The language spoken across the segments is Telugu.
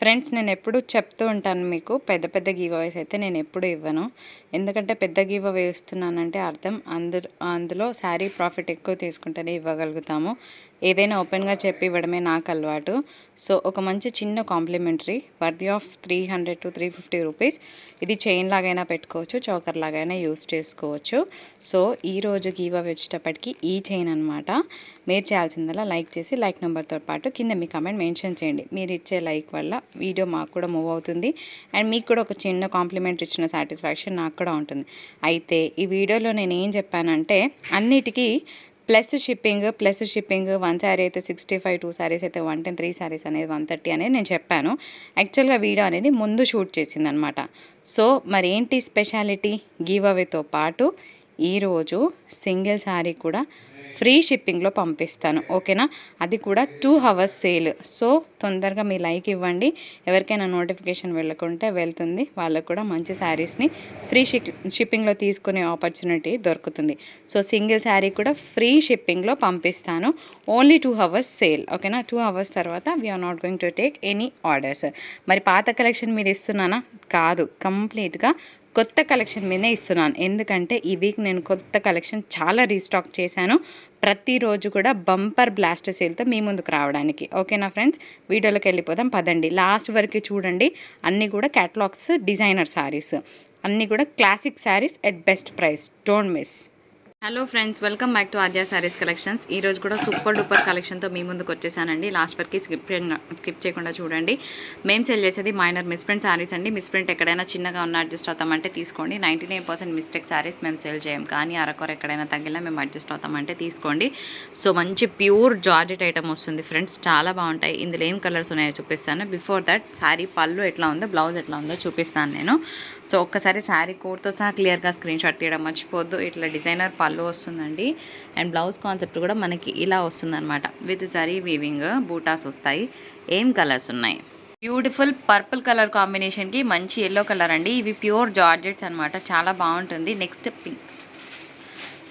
ఫ్రెండ్స్ నేను ఎప్పుడు చెప్తూ ఉంటాను మీకు పెద్ద పెద్ద గివ్ అయితే నేను ఎప్పుడు ఇవ్వను. ఎందుకంటే పెద్ద గివ్ అవే ఇస్తున్నానంటే అర్థం అందు అందులో శారీ ప్రాఫిట్ ఎక్కువ తీసుకుంటేనే ఇవ్వగలుగుతాము. ఏదైనా ఓపెన్గా చెప్పి ఇవ్వడమే నాకు అలవాటు. సో ఒక మంచి చిన్న complimentary worthy of three hundred to three fifty rupees. ఇది చైన్ లాగైనా పెట్టుకోవచ్చు చౌకర్ లాగైనా యూస్ చేసుకోవచ్చు. సో ఈ రోజు గివ్ అవే వచ్చేటప్పటికి ఈ చైన్ అనమాట మీరు చేయాల్సిందల్లా లైక్ చేసి లైక్ నెంబర్తో పాటు కింద మీ కమెంట్ మెన్షన్ చేయండి. మీరు ఇచ్చే లైక్ వల్ల వీడియో మాకు కూడా మూవ్ అవుతుంది. అండ్ మీకు కూడా ఒక చిన్న కాంప్లిమెంట్ ఇచ్చిన సాటిస్ఫాక్షన్ నాకు కూడా ఉంటుంది. అయితే ఈ వీడియోలో నేను ఏం చెప్పానంటే అన్నిటికీ plus shipping plus shipping one sari అయితే సిక్స్టీ ఫైవ్ టూ శారీస్ అయితే వన్ టెన్ త్రీ శారీస్ అనేది వన్ థర్టీ అనేది నేను చెప్పాను. యాక్చువల్గా వీడియో అనేది ముందు షూట్ చేసింది అనమాట సో మరి ఏంటి స్పెషాలిటీ గివ్ అవేతో పాటు ఈరోజు సింగిల్ శారీ కూడా ఫ్రీ షిప్పింగ్లో పంపిస్తాను ఓకేనా? అది కూడా టూ అవర్స్ సేల్. సో తొందరగా మీ లైక్ ఇవ్వండి. ఎవరికైనా నోటిఫికేషన్ వెళ్ళకుంటే వెళ్తుంది. వాళ్ళకు కూడా మంచి శారీస్ని ఫ్రీ షిప్ షిప్పింగ్లో తీసుకునే ఆపర్చునిటీ దొరుకుతుంది. సో సింగిల్ శారీ కూడా ఫ్రీ షిప్పింగ్లో పంపిస్తాను. ఓన్లీ టూ అవర్స్ సేల్ ఓకేనా? టూ అవర్స్ తర్వాత we are not going to take any orders మరి పాత కలెక్షన్ మీద ఇస్తున్నానా? కాదు. కంప్లీట్గా కొత్త కలెక్షన్ మీదే ఇస్తున్నాను. ఎందుకంటే ఈ వీక్ నేను కొత్త కలెక్షన్ చాలా రీస్టాక్ చేశాను. ప్రతిరోజు కూడా బంపర్ బ్లాస్ట్ సేల్తో మీ ముందుకు రావడానికి. ఓకేనా ఫ్రెండ్స్? వీడియోలోకి వెళ్ళిపోదాం. పదండి. లాస్ట్ వరకు చూడండి. అన్నీ కూడా క్యాటలాగ్స్ డిజైనర్ శారీస్ అన్నీ కూడా classic saris at best price don't miss hello friends welcome back to Aadya saris collections ఈ రోజు కూడా సూపర్ డూపర్ కలెక్షన్తో మీ ముందుకు వచ్చేసానండి. లాస్ట్ వరకు స్కిప్ స్కిప్ చేయకుండా చూడండి. మేము సెల్ చేసేది మైనర్ మిస్ప్రింట్ సారీస్ అండి. మిస్ప్రింట్ ఎక్కడైనా చిన్నగా ఉన్న అడ్జస్ట్ అవుతామంటే తీసుకోండి. Ninety nine percent mistake saris మేము సెల్ చేయం. కానీ అరకొర ఎక్కడైనా తగ్గినా మేము అడ్జస్ట్ అవుతామంటే తీసుకోండి. సో మంచి ప్యూర్ జార్జెట్ ఐటమ్ వస్తుంది ఫ్రెండ్స్ చాలా బాగుంటాయి. ఇందులో ఏం కలర్స్ ఉన్నాయో చూపిస్తాను. బిఫోర్ దట్ శారీ పళ్ళు ఎట్లా ఉందో బ్లౌజ్ ఎట్లా ఉందో చూపిస్తాను నేను. సో ఒక్కసారి శారీ కోడ్తో సహా క్లియర్గా స్క్రీన్ షాట్ తీయడం మర్చిపోద్దు. ఇట్లా డిజైనర్ పళ్ళు వస్తుందండి. అండ్ బ్లౌజ్ కాన్సెప్ట్ కూడా మనకి ఇలా వస్తుందన్నమాట. విత్ జరీ వీవింగ్ బూటాస్ వస్తాయి. ఏం కలర్స్ ఉన్నాయి? బ్యూటిఫుల్ పర్పుల్ కలర్ కాంబినేషన్కి మంచి ఎల్లో కలర్ అండి. ఇవి ప్యూర్ జార్జెట్స్ అనమాట చాలా బాగుంటుంది. Next pink.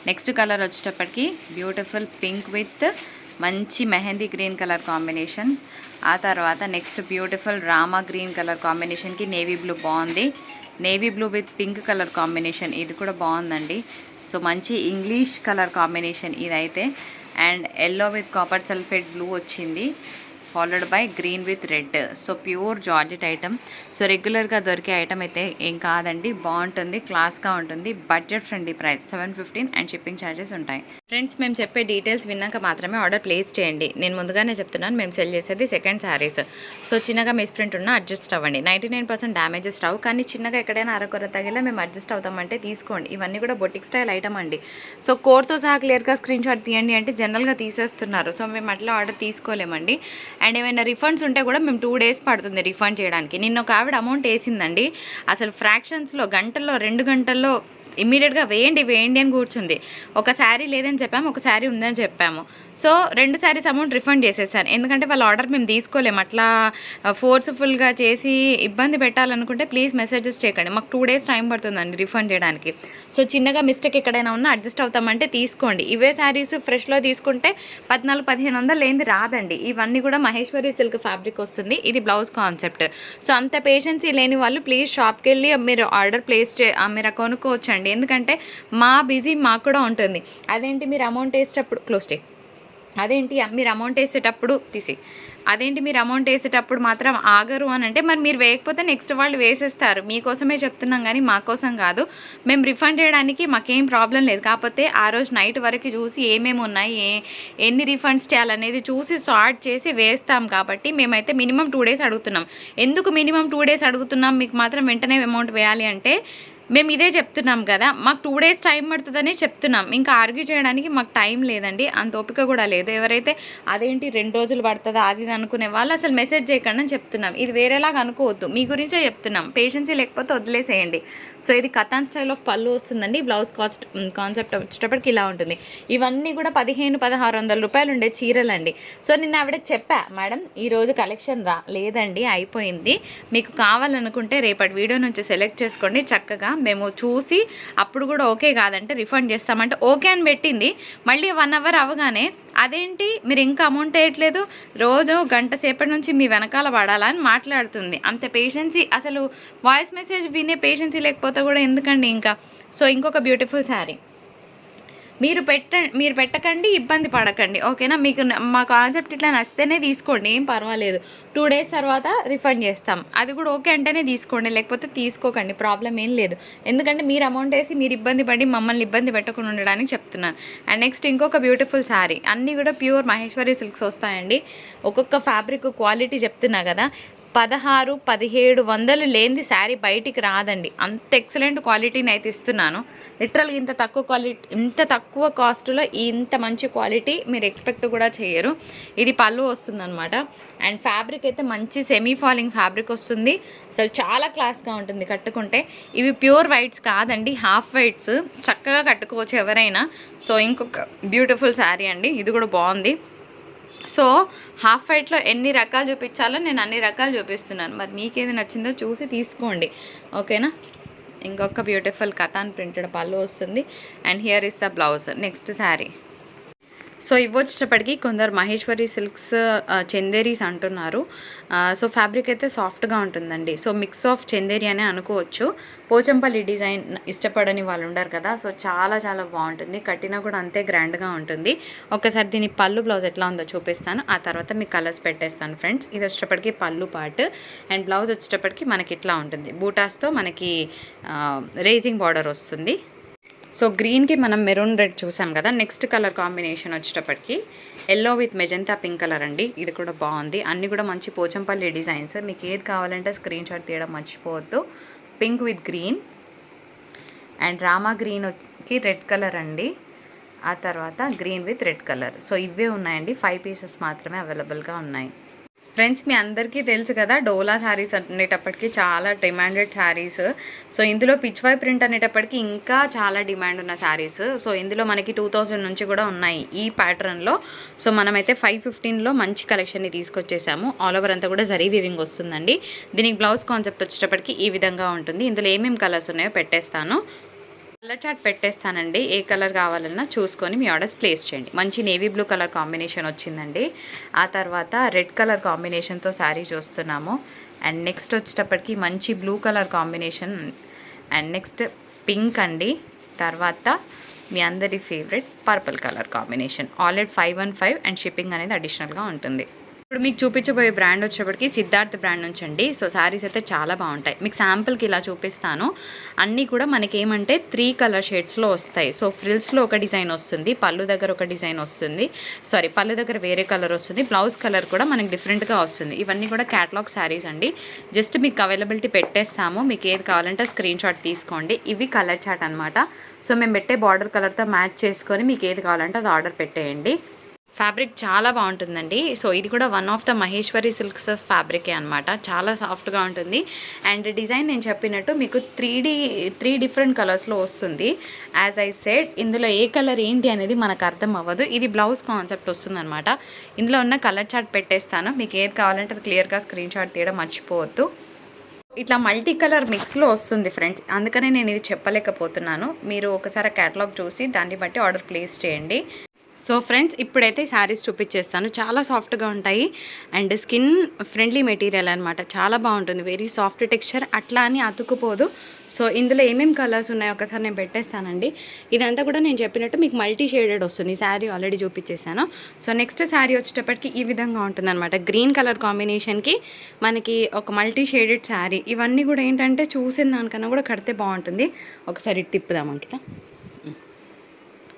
నెక్స్ట్ కలర్ వచ్చేటప్పటికి బ్యూటిఫుల్ పింక్ విత్ మంచి మెహందీ గ్రీన్ కలర్ కాంబినేషన్. ఆ తర్వాత next beautiful Rama green colour కాంబినేషన్కి నేవీ బ్లూ బాగుంది. Navy blue with pink colour combination. ఇది కూడా బాగుందండి. సో మంచి ఇంగ్లీష్ కలర్ కాంబినేషన్ ఇదైతే. And yellow with copper sulphate blue వచ్చింది. Followed by green with red so pure georgette item so రెగ్యులర్గా దొరికే ఐటమ్ అయితే ఏం కాదండి బాగుంటుంది క్లాస్గా ఉంటుంది budget friendly price seven fifteen and shipping charges ఉంటాయి ఫ్రెండ్స్ మేము చెప్పే డీటెయిల్స్ విన్నాక మాత్రమే ఆర్డర్ ప్లేస్ చేయండి నేను ముందుగానే చెప్తున్నాను మేము సెల్ చేసేది సెకండ్ శారీస్ సో చిన్నగా మిస్ప్రింట్ ఉన్న అడ్జస్ట్ అవ్వండి నైంటీ నైన్ పర్సెంట్ డ్యామేజెస్ రావు కానీ చిన్నగా ఎక్కడైనా అరకొర తగిలా మేము అడ్జస్ట్ అవుతామంటే తీసుకోండి ఇవన్నీ కూడా బొటిక్ స్టైల్ ఐటమ్ అండి సో కోడ్తో సహా క్లియర్గా స్క్రీన్ షాట్ తీయండి అంటే జనరల్గా తీసేస్తున్నారు సో మేము అట్లా ఆర్డర్ తీసుకోలేమండి అండ్ ఏమైనా రిఫండ్స్ ఉంటే కూడా మేము టూ డేస్ పడుతుంది రిఫండ్ చేయడానికి. నిన్న ఒక ఆవిడ అమౌంట్ వేసిందండి. అసలు ఫ్రాక్షన్స్లో గంటల్లో రెండు గంటల్లో ఇమ్మీడియట్గా వేయండి వేయండి అని కూర్చుంది. ఒక శారీ లేదని చెప్పాము ఒక శారీ ఉందని చెప్పాము. సో రెండు శారీస్ అమౌంట్ రిఫండ్ చేసేసాను. ఎందుకంటే వాళ్ళ ఆర్డర్ మేము తీసుకోలేము. అట్లా ఫోర్స్ఫుల్గా చేసి ఇబ్బంది పెట్టాలనుకుంటే ప్లీజ్ మెసేజెస్ చేయకండి మాకు టూ డేస్ టైం పడుతుందండి రిఫండ్ చేయడానికి. సో చిన్నగా మిస్టేక్ ఎక్కడైనా ఉన్నా అడ్జస్ట్ అవుతామంటే తీసుకోండి. ఇవే శారీస్ ఫ్రెష్లో తీసుకుంటే పద్నాలుగు పదిహేను వందలు లేనిది రాదండి. ఇవన్నీ కూడా మహేశ్వరి సిల్క్ ఫ్యాబ్రిక్ వస్తుంది. ఇది బ్లౌజ్ కాన్సెప్ట్ సో అంత పేషెన్సీ లేని వాళ్ళు ప్లీజ్ షాప్కి వెళ్ళి మీరు ఆర్డర్ ప్లేస్ చే మీరు కొనుక్కోవచ్చండి. ఎందుకంటే మా బిజీ మాకు కూడా ఉంటుంది. అదేంటి మీరు అమౌంట్ వేసేటప్పుడు క్లోజ్ చేయి. అదేంటి? మీరు అమౌంట్ వేసేటప్పుడు తీసి. అదేంటి మీరు అమౌంట్ వేసేటప్పుడు మాత్రం ఆగరు అని అంటే మరి మీరు వేయకపోతే నెక్స్ట్ వాళ్ళు వేసేస్తారు. మీకోసమే చెప్తున్నాం కానీ మా కోసం కాదు. మేము రిఫండ్ చేయడానికి మాకేం ప్రాబ్లం లేదు. కాకపోతే ఆ రోజు నైట్ వరకు చూసి ఏమేమి ఉన్నాయి ఏ ఎన్ని రిఫండ్స్ చేయాలనేది చూసి సార్ట్ చేసి వేస్తాం కాబట్టి మేమైతే మినిమం టూ డేస్ అడుగుతున్నాం. ఎందుకు మినిమం టూ డేస్ అడుగుతున్నాం? మీకు మాత్రం వెంటనే అమౌంట్ వేయాలి అంటే మేము ఇదే చెప్తున్నాం కదా మాకు టూ డేస్ టైం పడుతుందనే చెప్తున్నాం. ఇంకా ఆర్గ్యూ చేయడానికి మాకు టైం లేదండి. అంత ఓపిక కూడా లేదు. ఎవరైతే అదేంటి రెండు రోజులు పడుతుందా అది అనుకునే వాళ్ళు అసలు మెసేజ్ చేయకండి అని చెప్తున్నాం. ఇది వేరేలాగా అనుకోవద్దు. మీ గురించే చెప్తున్నాం. పేషెన్సీ లేకపోతే వదిలేసేయండి. సో ఇది కథాన్ స్టైల్ ఆఫ్ పళ్ళు వస్తుందండి. బ్లౌజ్ కాస్ట్ కాన్సెప్ట్ వచ్చేటప్పటికి ఇలా ఉంటుంది. ఇవన్నీ కూడా పదిహేను పదహారు వందల రూపాయలు ఉండే చీరలండి. సో నిన్న ఆవిడ చెప్పా మేడం ఈరోజు కలెక్షన్ రా లేదండి అయిపోయింది. మీకు కావాలనుకుంటే రేపటి వీడియో నుంచి సెలెక్ట్ చేసుకోండి. చక్కగా మేము చూసి అప్పుడు కూడా ఓకే కాదంటే రిఫండ్ చేస్తామంటే ఓకే అని పెట్టింది. మళ్ళీ వన్ అవర్ అవగానే అదేంటి? మీరు ఇంకా అమౌంట్ వేయట్లేదు. రోజు గంట సేపటి నుంచి మీ వెనకాల పడాలా? అని మాట్లాడుతుంది. అంత పేషెన్సీ అసలు వాయిస్ మెసేజ్ వినే పేషెన్సీ లేకపోతే కూడా ఎందుకండి ఇంకా? సో ఇంకొక బ్యూటిఫుల్ శారీ మీరు పెట్ట మీరు పెట్టకండి ఇబ్బంది పడకండి. ఓకేనా? మీకు మా కాన్సెప్ట్ ఇట్లా నచ్చితేనే తీసుకోండి. ఏం పర్వాలేదు. టూ డేస్ తర్వాత రిఫండ్ చేస్తాం. అది కూడా ఓకే అంటేనే తీసుకోండి. లేకపోతే తీసుకోకండి. ప్రాబ్లం ఏం లేదు. ఎందుకంటే మీరు అమౌంట్ వేసి మీరు ఇబ్బంది పడి మమ్మల్ని ఇబ్బంది పెట్టకుండా ఉండడానికి చెప్తున్నాను. అండ్ నెక్స్ట్ ఇంకొక బ్యూటిఫుల్ శారీ అన్నీ కూడా ప్యూర్ మహేశ్వరి సిల్క్స్ వస్తాయండి. ఒక్కొక్క ఫ్యాబ్రిక్ క్వాలిటీ చెప్తున్నా కదా. పదహారు పదిహేడు వందలు లేనిది శారీ బయటికి రాదండి. అంత ఎక్సలెంట్ క్వాలిటీని అయితే ఇస్తున్నాను. లిటరల్గా ఇంత తక్కువ క్వాలిటీ ఇంత తక్కువ కాస్ట్లో ఇంత మంచి క్వాలిటీ మీరు ఎక్స్పెక్ట్ కూడా చేయరు. ఇది పళ్ళు వస్తుందన్నమాట. అండ్ ఫ్యాబ్రిక్ అయితే మంచి సెమీ ఫాలింగ్ ఫ్యాబ్రిక్ వస్తుంది. అసలు చాలా క్లాస్గా ఉంటుంది కట్టుకుంటే. ఇవి ప్యూర్ వైట్స్ కాదండి హాఫ్ వైట్స్. చక్కగా కట్టుకోవచ్చు ఎవరైనా. సో ఇంకొక బ్యూటిఫుల్ శారీ అండి. ఇది కూడా బాగుంది. సో హాఫ్ వైట్లో ఎన్ని రకాలు చూపించాలో నేను అన్ని రకాలు చూపిస్తున్నాను. మరి మీకు ఏది నచ్చిందో చూసి తీసుకోండి. ఓకేనా? ఇంకొక బ్యూటిఫుల్ కథాన్ ప్రింటెడ్ పళ్ళు వస్తుంది. And here is the blouse. Next sari. So ఇవి వచ్చేటప్పటికి కొందరు మహేశ్వరి సిల్క్స్ చందేరీస్ అంటున్నారు. సో ఫ్యాబ్రిక్ అయితే సాఫ్ట్గా ఉంటుందండి. సో మిక్స్ ఆఫ్ చందేరి అనే అనుకోవచ్చు. పోచంపల్లి డిజైన్ ఇష్టపడని వాళ్ళు ఉండరు కదా సో చాలా చాలా బాగుంటుంది. కట్టినా కూడా అంతే గ్రాండ్గా ఉంటుంది. ఒకసారి దీని పళ్ళు బ్లౌజ్ ఎట్లా ఉందో చూపిస్తాను. ఆ తర్వాత మీకు కలర్స్ పెట్టేస్తాను ఫ్రెండ్స్. ఇది వచ్చేటప్పటికి పళ్ళు పార్ట్ అండ్ బ్లౌజ్ వచ్చేటప్పటికి మనకి ఇట్లా ఉంటుంది. బూటాస్తో మనకి రేజింగ్ బార్డర్ వస్తుంది. సో గ్రీన్కి మనం మెరూన్ రెడ్ చూసాం కదా నెక్స్ట్ కలర్ కాంబినేషన్ వచ్చేటప్పటికి yellow with magenta pink colour అండి. ఇది కూడా బాగుంది. అన్నీ కూడా మంచి పోచంపల్లి డిజైన్స్ మీకు ఏది కావాలంటే స్క్రీన్ షాట్ తీయడం మర్చిపోవద్దు. Pink with green and Rama green వచ్చి రెడ్ కలర్ అండి. ఆ తర్వాత green with red colour so ఇవే ఉన్నాయండి. ఫైవ్ పీసెస్ మాత్రమే అవైలబుల్గా ఉన్నాయి. ఫ్రెండ్స్ మీ అందరికీ తెలుసు కదా డోలా శారీస్ అనేటప్పటికి చాలా డిమాండెడ్ శారీస్. సో ఇందులో పిచ్వై ప్రింట్ అనేటప్పటికి ఇంకా చాలా డిమాండ్ ఉన్న శారీస్. సో ఇందులో మనకి టూ థౌజండ్ నుంచి కూడా ఉన్నాయి ఈ ప్యాటర్న్లో సో మనమైతే ఫైవ్ ఫిఫ్టీన్లో మంచి కలెక్షన్ని తీసుకొచ్చేసాము. ఆల్ ఓవర్ అంతా కూడా జరీ వివింగ్ వస్తుందండి. దీనికి బ్లౌజ్ కాన్సెప్ట్ వచ్చేటప్పటికి ఈ విధంగా ఉంటుంది. ఇందులో ఏమేమి కలర్స్ ఉన్నాయో పెట్టేస్తాను. కలర్ చార్ట్ పెట్టేస్తానండి. ఏ కలర్ కావాలన్నా చూసుకొని మీ ఆర్డర్స్ ప్లేస్ చేయండి. మంచి నేవీ బ్లూ కలర్ కాంబినేషన్ వచ్చిందండి. ఆ తర్వాత రెడ్ కలర్ కాంబినేషన్తో శారీ చూస్తున్నాము. అండ్ నెక్స్ట్ వచ్చేటప్పటికి మంచి blue colour combination. And next pink అండి. తర్వాత మీ అందరి favourite purple colour combination. Already five one five and shipping అనేది అడిషనల్గా ఉంటుంది. ఇప్పుడు మీకు చూపించబోయే బ్రాండ్ వచ్చేప్పటికి సిద్ధార్థ్ బ్రాండ్ నుంచి అండి. సో శారీస్ అయితే చాలా బాగుంటాయి. మీకు శాంపుల్కి ఇలా చూపిస్తాను. అన్నీ కూడా మనకి ఏమంటే త్రీ కలర్ షేడ్స్లో వస్తాయి. సో ఫ్రిల్స్లో ఒక డిజైన్ వస్తుంది పళ్ళు దగ్గర ఒక డిజైన్ వస్తుంది. సారీ పళ్ళు దగ్గర వేరే కలర్ వస్తుంది. బ్లౌజ్ కలర్ కూడా మనకి డిఫరెంట్గా వస్తుంది. ఇవన్నీ కూడా క్యాటలాగ్ శారీస్ అండి. జస్ట్ మీకు అవైలబిలిటీ పెట్టేస్తాము. మీకు ఏది కావాలంటే స్క్రీన్ షాట్ తీసుకోండి. ఇవి కలర్ చాట్ అనమాట సో మేము పెట్టే బార్డర్ కలర్తో మ్యాచ్ చేసుకొని మీకు ఏది కావాలంటే అది ఆర్డర్ పెట్టేయండి. ఫ్యాబ్రిక్ చాలా బాగుంటుందండి. సో ఇది కూడా one of the Maheshwari silks ఫ్యాబ్రికే అనమాట చాలా సాఫ్ట్గా ఉంటుంది. అండ్ డిజైన్ నేను చెప్పినట్టు మీకు త్రీ డి త్రీ డిఫరెంట్ కలర్స్లో వస్తుంది. యాజ్ ఐ సెడ్ ఇందులో ఏ కలర్ ఏంటి అనేది మనకు అర్థం అవ్వదు. ఇది బ్లౌజ్ కాన్సెప్ట్ వస్తుందన్నమాట. ఇందులో ఉన్న కలర్ చార్ట్ పెట్టేస్తాను. మీకు ఏది కావాలంటే అది క్లియర్గా స్క్రీన్ షాట్ తీయడం మర్చిపోవద్దు. ఇట్లా మల్టీ కలర్ మిక్స్లో వస్తుంది ఫ్రెండ్స్. అందుకనే నేను ఇది చెప్పలేకపోతున్నాను. మీరు ఒకసారి క్యాటలాగ్ చూసి దాన్ని బట్టి ఆర్డర్ ప్లేస్ చేయండి. సో ఫ్రెండ్స్ ఇప్పుడైతే శారీస్ చూపించేస్తాను చాలా సాఫ్ట్గా ఉంటాయి. అండ్ స్కిన్ ఫ్రెండ్లీ మెటీరియల్ అనమాట చాలా బాగుంటుంది. Very soft texture. అట్లా అని అతుక్కుపోదు సో ఇందులో ఏమేమి కలర్స్ ఉన్నాయో ఒకసారి నేను పెట్టేస్తానండి. ఇదంతా కూడా నేను చెప్పినట్టు మీకు మల్టీ షేడెడ్ వస్తుంది. ఈ శారీ ఆల్రెడీ చూపించేసాను సో నెక్స్ట్ శారీ వచ్చేటప్పటికి ఈ విధంగా ఉంటుందన్నమాట. గ్రీన్ కలర్ కాంబినేషన్కి మనకి ఒక మల్టీ షేడెడ్ శారీ. ఇవన్నీ కూడా ఏంటంటే చూసిన దానికన్నా కూడా కడితే బాగుంటుంది. ఒకసారి ఇటు తిప్పుదాం అంకిత.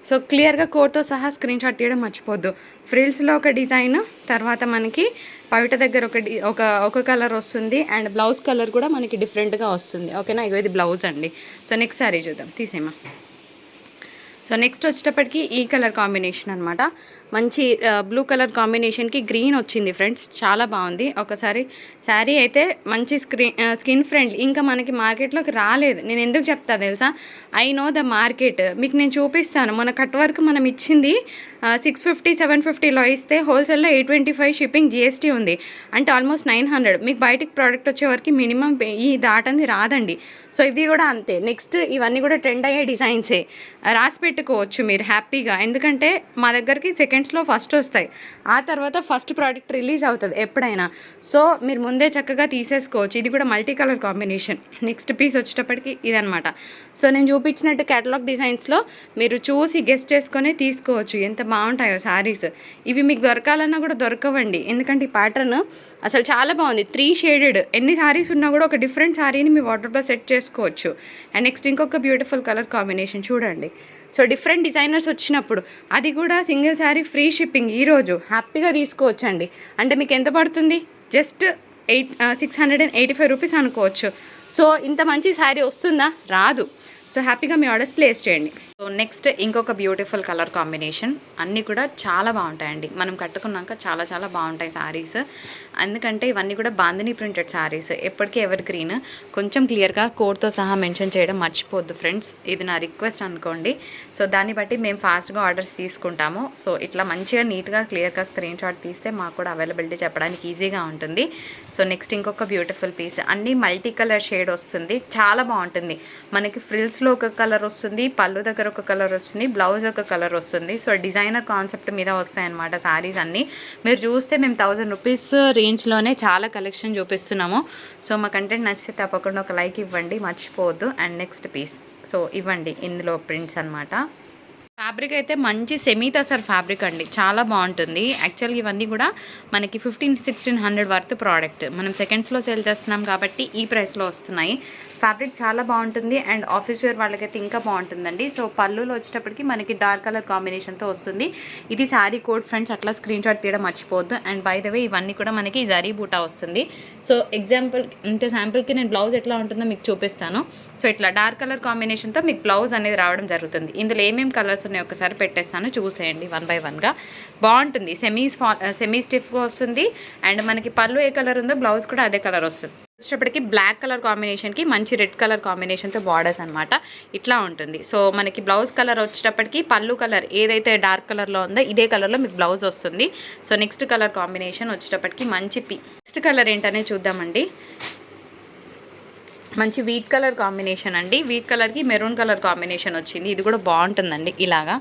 సో క్లియర్గా కోడ్తో సహా స్క్రీన్ షాట్ తీయడం మర్చిపోద్దు. ఫ్రిల్స్లో ఒక డిజైన్ తర్వాత మనకి పవిట దగ్గర ఒక డి- ఒక ఒక కలర్ వస్తుంది అండ్ బ్లౌజ్ కలర్ కూడా మనకి డిఫరెంట్గా వస్తుంది. ఓకేనా? ఇగో ఇది బ్లౌజ్ అండి. సో నెక్స్ట్ సారీ చూద్దాం. తీసేమా సో నెక్స్ట్ వచ్చేటప్పటికి ఈ కలర్ కాంబినేషన్ అనమాట మంచి బ్లూ కలర్ కాంబినేషన్కి గ్రీన్ వచ్చింది ఫ్రెండ్స్. చాలా బాగుంది. ఒకసారి శారీ అయితే మంచి స్క్రీన్ స్కిన్ ఫ్రెండ్లీ ఇంకా మనకి మార్కెట్లోకి రాలేదు. నేను ఎందుకు చెప్తా తెలుసా? ఐ నో ద మార్కెట్ మీకు నేను చూపిస్తాను. మన కట్ వర్క్ మనం ఇచ్చింది సిక్స్ ఫిఫ్టీ సెవెన్ ఫిఫ్టీలో ఇస్తే హోల్సేల్లో eight twenty five shipping GST ఉంది. అంటే ఆల్మోస్ట్ నైన్ హండ్రెడ్ మీకు బయటికి ప్రోడక్ట్ వచ్చే వరకు మినిమం ఈ దాటంది రాదండి. సో ఇవి కూడా అంతే. నెక్స్ట్ ఇవన్నీ కూడా ట్రెండ్ అయ్యే డిజైన్సే రాసి పెట్టుకోవచ్చు మీరు హ్యాపీగా. ఎందుకంటే మా దగ్గరికి సెకండ్స్లో ఫస్ట్ వస్తాయి. ఆ తర్వాత ఫస్ట్ ప్రోడక్ట్ రిలీజ్ అవుతుంది ఎప్పుడైనా. సో మీరు ముందే చక్కగా తీసేసుకోవచ్చు. ఇది కూడా multi colour combination next piece వచ్చేటప్పటికి ఇదనమాట సో నేను చూపించినట్టు కేటలాగ్ డిజైన్స్లో మీరు చూసి గెస్ట్ చేసుకొని తీసుకోవచ్చు. ఎంత బాగుంటాయో శారీస్ ఇవి మీకు దొరకాలన్నా కూడా దొరకవండి. ఎందుకంటే ఈ ప్యాటర్న్ అసలు చాలా బాగుంది. త్రీ షేడెడ్ ఎన్ని శారీస్ ఉన్నా కూడా ఒక డిఫరెంట్ శారీని మీ వాటర్లో సెట్ చేసుకోవచ్చు. అండ్ నెక్స్ట్ ఇంకొక బ్యూటిఫుల్ కలర్ కాంబినేషన్ చూడండి. సో డిఫరెంట్ డిజైనర్స్ వచ్చినప్పుడు అది కూడా సింగిల్ శారీ ఫ్రీ షిప్పింగ్ ఈరోజు హ్యాపీగా తీసుకోవచ్చండి. అంటే మీకు ఎంత పడుతుంది? Just eight six hundred and eighty five rupees అనుకోవచ్చు. సో ఇంత మంచి శారీ వస్తుందా? రాదు. సో హ్యాపీగా మీ ఆర్డర్స్ ప్లేస్ చేయండి. సో నెక్స్ట్ ఇంకొక బ్యూటిఫుల్ కలర్ కాంబినేషన్. అన్నీ కూడా చాలా బాగుంటాయండి. మనం కట్టుకున్నాక చాలా చాలా బాగుంటాయి శారీస్ ఎందుకంటే ఇవన్నీ కూడా బాందిని ప్రింటెడ్ శారీస్ ఎప్పటికీ ఎవర్ గ్రీన్. కొంచెం క్లియర్గా కోడ్తో సహా మెన్షన్ చేయడం మర్చిపోద్దు ఫ్రెండ్స్. ఇది నా రిక్వెస్ట్ అనుకోండి. సో దాన్ని బట్టి మేము ఫాస్ట్గా ఆర్డర్స్ తీసుకుంటాము. సో ఇట్లా మంచిగా నీట్గా క్లియర్గా స్క్రీన్ షాట్ తీస్తే మాకు కూడా అవైలబిలిటీ చెప్పడానికి ఈజీగా ఉంటుంది. సో నెక్స్ట్ ఇంకొక బ్యూటిఫుల్ పీస్. అన్నీ మల్టీ కలర్ షేడ్ వస్తుంది. చాలా బాగుంటుంది. మనకి ఫ్రిల్స్లో ఒక కలర్ వస్తుంది. పళ్ళు దగ్గర ఒక కలర్ వస్తుంది బ్లౌజ్ ఒక కలర్ వస్తుంది. సో డిజైనర్ కాన్సెప్ట్ మీద వస్తాయన్నమాట శారీస్ అన్నీ. మీరు చూస్తే మేము థౌజండ్ రూపీస్ రేంజ్లోనే చాలా కలెక్షన్ చూపిస్తున్నాము. సో మా కంటెంట్ నచ్చితే తప్పకుండా ఒక లైక్ ఇవ్వండి మర్చిపోవద్దు. And next piece. సో ఇవ్వండి ఇందులో ప్రింట్స్ అనమాట ఫ్యాబ్రిక్ అయితే మంచి సెమీ తసర్ ఫ్యాబ్రిక్ అండి. చాలా బాగుంటుంది. యాక్చువల్గా ఇవన్నీ కూడా మనకి fifteen sixteen hundred worth product. మనం సెకండ్స్లో సేల్ చేస్తున్నాం కాబట్టి ఈ ప్రైస్లో వస్తున్నాయి. ఫ్యాబ్రిక్ చాలా బాగుంటుంది అండ్ ఆఫీస్ వేర్ వాళ్ళకైతే ఇంకా బాగుంటుందండి. సో పళ్ళులో వచ్చేటప్పటికి మనకి డార్క్ కలర్ కాంబినేషన్తో వస్తుంది. ఇది శారీ కోడ్ ఫ్రెండ్స్ అట్లా స్క్రీన్ షాట్ తీయడం మర్చిపోవద్దు. అండ్ బై ద వే ఇవన్నీ కూడా మనకి జరీ బూటా వస్తుంది. సో ఎగ్జాంపుల్ ఇంత శాంపుల్కి నేను బ్లౌజ్ ఎట్లా ఉంటుందో మీకు చూపిస్తాను. సో ఇట్లా డార్క్ కలర్ కాంబినేషన్తో మీకు బ్లౌజ్ అనేది రావడం జరుగుతుంది. ఇందులో ఏమేమి కలర్స్ ఉన్నాయి ఒకసారి పెట్టేస్తాను చూసేయండి వన్ బై వన్గా బాగుంటుంది సెమీ ఫా సెమీ స్టిఫ్గా వస్తుంది అండ్ మనకి పళ్ళు ఏ కలర్ ఉందో బ్లౌజ్ కూడా అదే కలర్ వస్తుంది. వచ్చేటప్పటికి బ్లాక్ కలర్ కాంబినేషన్కి మంచి రెడ్ కలర్ కాంబినేషన్తో బార్డర్స్ అనమాట ఇట్లా ఉంటుంది. సో మనకి బ్లౌజ్ కలర్ వచ్చేటప్పటికి పళ్ళు కలర్ ఏదైతే డార్క్ కలర్లో ఉందో ఇదే కలర్లో మీకు బ్లౌజ్ వస్తుంది. సో నెక్స్ట్ కలర్ కాంబినేషన్ వచ్చేటప్పటికి మంచి పి నెక్స్ట్ కలర్ ఏంటనే చూద్దామండి. మంచి వీట్ కలర్ కాంబినేషన్ అండి. వీట్ కలర్కి మెరూన్ కలర్ కాంబినేషన్ వచ్చింది. ఇది కూడా బాగుంటుందండి ఇలాగా.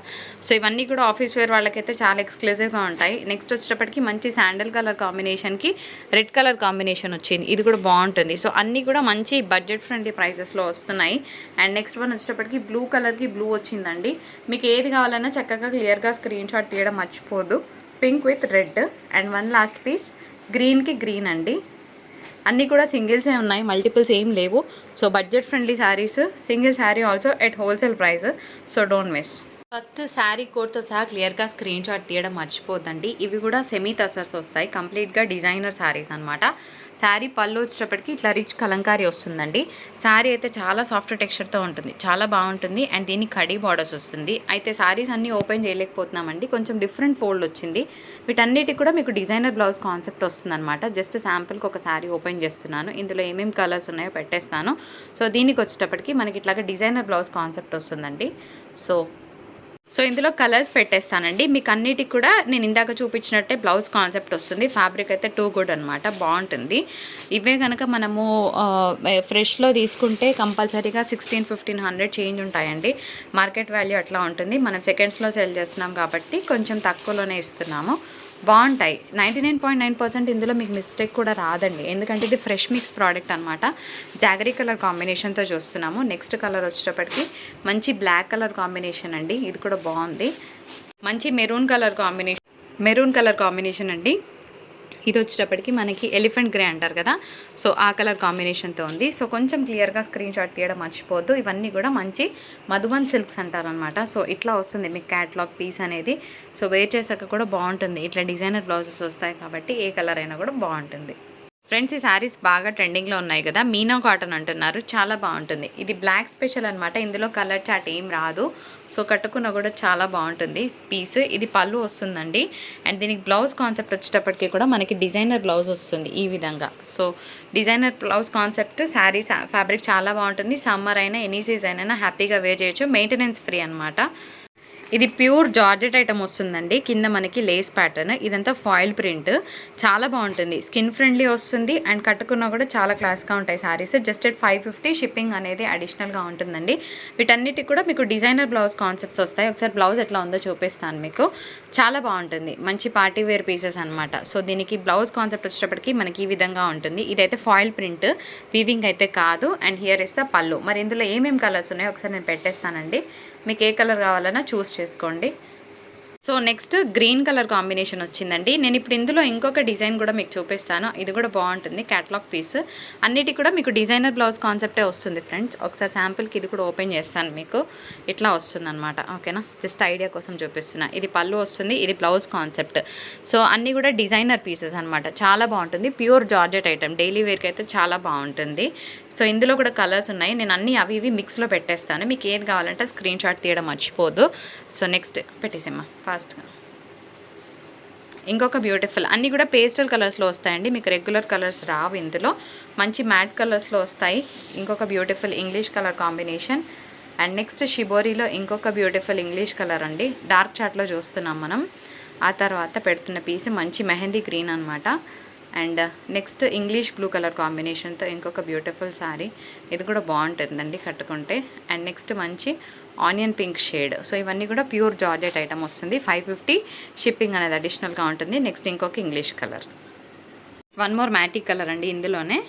సో ఇవన్నీ కూడా ఆఫీస్ వేర్ వాళ్ళకైతే చాలా ఎక్స్క్లూజివ్గా ఉంటాయి. నెక్స్ట్ వచ్చేటప్పటికి మంచి శాండల్ కలర్ కాంబినేషన్కి రెడ్ కలర్ కాంబినేషన్ వచ్చింది. ఇది కూడా బాగుంటుంది. సో అన్నీ కూడా మంచి బడ్జెట్ ఫ్రెండ్లీ ప్రైసెస్లో వస్తున్నాయి. అండ్ నెక్స్ట్ వన్ వచ్చేటప్పటికి బ్లూ కలర్కి బ్లూ వచ్చిందండి. మీకు ఏది కావాలన్నా చక్కగా క్లియర్గా స్క్రీన్ షాట్ తీయడం మర్చిపోదు. Pink with red and one last piece గ్రీన్కి గ్రీన్ అండి. అన్నీ కూడా సింగిల్సే ఉన్నాయి మల్టిపుల్స్ ఏం లేవు. So budget friendly saris single sari also at wholesale price so don't miss first sari కోడ్తో సహా క్లియర్గా స్క్రీన్ షాట్ తీయడం మర్చిపోద్దండి. ఇవి కూడా సెమీ తసర్స్ వస్తాయి. కంప్లీట్గా డిజైనర్ శారీస్ అనమాట శారీ పళ్ళు వచ్చేటప్పటికి ఇట్లా రిచ్ కలంకారీ వస్తుందండి. శారీ అయితే చాలా సాఫ్ట్ టెక్స్చర్తో ఉంటుంది. చాలా బాగుంటుంది. అండ్ దీనికి కడీ బార్డర్స్ వస్తుంది. అయితే శారీస్ అన్నీ ఓపెన్ చేయలేకపోతున్నామండి. కొంచెం డిఫరెంట్ ఫోల్డ్ వచ్చింది. వీటన్నిటికి కూడా మీకు డిజైనర్ బ్లౌజ్ కాన్సెప్ట్ వస్తుందన్నమాట. జస్ట్ శాంపుల్కి ఒక శారీ ఓపెన్ చేస్తున్నాను. ఇందులో ఏమేమి కలర్స్ ఉన్నాయో పెట్టేస్తాను. సో దీనికి వచ్చేటప్పటికి మనకి ఇట్లాగా డిజైనర్ బ్లౌజ్ కాన్సెప్ట్ వస్తుందండి. సో సో ఇందులో కలర్స్ పెట్టేస్తానండి. మీకు అన్నిటికి కూడా నేను ఇందాక చూపించినట్టే బ్లౌజ్ కాన్సెప్ట్ వస్తుంది. ఫ్యాబ్రిక్ అయితే టూ గుడ్ అనమాట బాగుంటుంది. ఇవే కనుక మనము ఫ్రెష్లో తీసుకుంటే కంపల్సరీగా సిక్స్టీన్ ఫిఫ్టీన్ హండ్రెడ్ చేంజ్ ఉంటాయండి. మార్కెట్ వాల్యూ అట్లా ఉంటుంది. మనం సెకండ్స్లో సెల్ చేస్తున్నాం కాబట్టి కొంచెం తక్కువలోనే ఇస్తున్నాము. బాగుంటాయి. Ninety nine point nine percent ఇందులో మీకు మిస్టేక్ కూడా రాదండి. ఎందుకంటే ఇది ఫ్రెష్ మిక్స్ ప్రోడక్ట్ అనమాట జాగరీ కలర్ కాంబినేషన్తో చూస్తున్నాము. నెక్స్ట్ కలర్ వచ్చేటప్పటికి మంచి బ్లాక్ కలర్ కాంబినేషన్ అండి. ఇది కూడా బాగుంది. మంచి maroon colour combination maroon colour combination అండి. ఇది వచ్చేటప్పటికి మనకి ఎలిఫెంట్ గ్రే అంటారు కదా. సో ఆ కలర్ కాంబినేషన్తో ఉంది. సో కొంచెం క్లియర్గా స్క్రీన్ షాట్ తీయడం మర్చిపోద్దు ఇవన్నీ కూడా మంచి మధుబన్ సిల్క్స్ అంటారనమాట సో ఇట్లా వస్తుంది మీకు క్యాట్లాగ్ పీస్ అనేది. సో వేర్ చేసాక కూడా బాగుంటుంది. ఇట్లా డిజైనర్ బ్లౌజెస్ వస్తాయి కాబట్టి ఏ కలర్ అయినా కూడా బాగుంటుంది. ఫ్రెండ్స్ ఈ శారీస్ బాగా ట్రెండింగ్లో ఉన్నాయి కదా మీనా కాటన్ అంటున్నారు. చాలా బాగుంటుంది. ఇది బ్లాక్ స్పెషల్ అనమాట ఇందులో కలర్ చాట్ ఏం రాదు. సో కట్టుకున్న కూడా చాలా బాగుంటుంది పీస్. ఇది పళ్ళు వస్తుందండి. అండ్ దీనికి బ్లౌజ్ కాన్సెప్ట్ వచ్చేటప్పటికి కూడా మనకి డిజైనర్ బ్లౌజ్ వస్తుంది ఈ విధంగా. So designer blouse concept sari fabric చాలా బాగుంటుంది. సమ్మర్ అయినా ఎనీ సీజన్ అయినా హ్యాపీగా వేర్ చేయొచ్చు. మెయింటెనెన్స్ ఫ్రీ అనమాట ఇది ప్యూర్ జార్జెట్ ఐటమ్ వస్తుందండి. కింద మనకి లేస్ ప్యాటర్న్. ఇదంతా ఫాయిల్ ప్రింట్. చాలా బాగుంటుంది. స్కిన్ ఫ్రెండ్లీ వస్తుంది. అండ్ కట్టుకున్నా కూడా చాలా క్లాస్గా ఉంటాయి saris just at five fifty shipping అనేది అడిషనల్గా ఉంటుందండి. వీటన్నిటికి కూడా మీకు డిజైనర్ బ్లౌజ్ కాన్సెప్ట్స్ వస్తాయి. ఒకసారి బ్లౌజ్ ఎట్లా ఉందో చూపిస్తాను మీకు. చాలా బాగుంటుంది. మంచి పార్టీ వేర్ పీసెస్ అనమాట సో దీనికి బ్లౌజ్ కాన్సెప్ట్ వచ్చేటప్పటికి మనకి ఈ విధంగా ఉంటుంది. ఇదైతే ఫాయిల్ ప్రింట్. వీవింగ్ అయితే కాదు. అండ్ హియర్ ఇస్ ద పళ్ళు. మరి ఇందులో ఏమేమి కలర్స్ ఉన్నాయో ఒకసారి నేను పెట్టేస్తానండి. మీకు ఏ కలర్ కావాలన్నా చూస్ చేసుకోండి. So next green colour combination వచ్చిందండి. నేను ఇప్పుడు ఇందులో ఇంకొక డిజైన్ కూడా మీకు చూపిస్తాను. ఇది కూడా బాగుంటుంది క్యాటలాగ్ పీస్ అన్నిటి కూడా మీకు డిజైనర్ బ్లౌజ్ కాన్సెప్టే వస్తుంది ఫ్రెండ్స్. ఒకసారి శాంపుల్కి ఇది కూడా ఓపెన్ చేస్తాను మీకు. ఇట్లా వస్తుంది అనమాట ఓకేనా? జస్ట్ ఐడియా కోసం చూపిస్తున్నా. ఇది పళ్ళు వస్తుంది ఇది బ్లౌజ్ కాన్సెప్ట్. సో అన్నీ కూడా డిజైనర్ పీసెస్ అనమాట చాలా బాగుంటుంది. Pure georgette item. డైలీ వేర్కి అయితే చాలా బాగుంటుంది. సో ఇందులో కూడా కలర్స్ ఉన్నాయి. నేను అన్ని అవి ఇవి మిక్స్లో పెట్టేస్తాను. మీకు ఏది కావాలంటే స్క్రీన్ షాట్ తీయడం మర్చిపోదు. సో నెక్స్ట్ పెట్టేసేమ్మా ఫాస్ట్గా ఇంకొక బ్యూటిఫుల్ అన్నీ కూడా పేస్టల్ కలర్స్లో వస్తాయండి. మీకు రెగ్యులర్ కలర్స్ రావు ఇందులో. మంచి మ్యాట్ కలర్స్లో వస్తాయి. ఇంకొక beautiful English colour combination and next షిబోరీలో ఇంకొక బ్యూటిఫుల్ ఇంగ్లీష్ కలర్ అండి. డార్క్ చాట్లో చూస్తున్నాం మనం. ఆ తర్వాత పెడుతున్న పీస్ మంచి మెహందీ గ్రీన్ అనమాట and next English blue colour కాంబినేషన్తో ఇంకొక బ్యూటిఫుల్ శారీ. ఇది కూడా బాగుంటుందండి కట్టుకుంటే. అండ్ నెక్స్ట్ మంచి ఆనియన్ పింక్ షేడ్. సో ఇవన్నీ కూడా ప్యూర్ జార్జెట్ ఐటమ్ వస్తుంది. ఫైవ్ ఫిఫ్టీ షిప్పింగ్ అనేది అడిషనల్గా ఉంటుంది. నెక్స్ట్ ఇంకొక ఇంగ్లీష్ కలర్. వన్ మోర్ మ్యాటిక్ కలర్ అండి ఇందులోనే.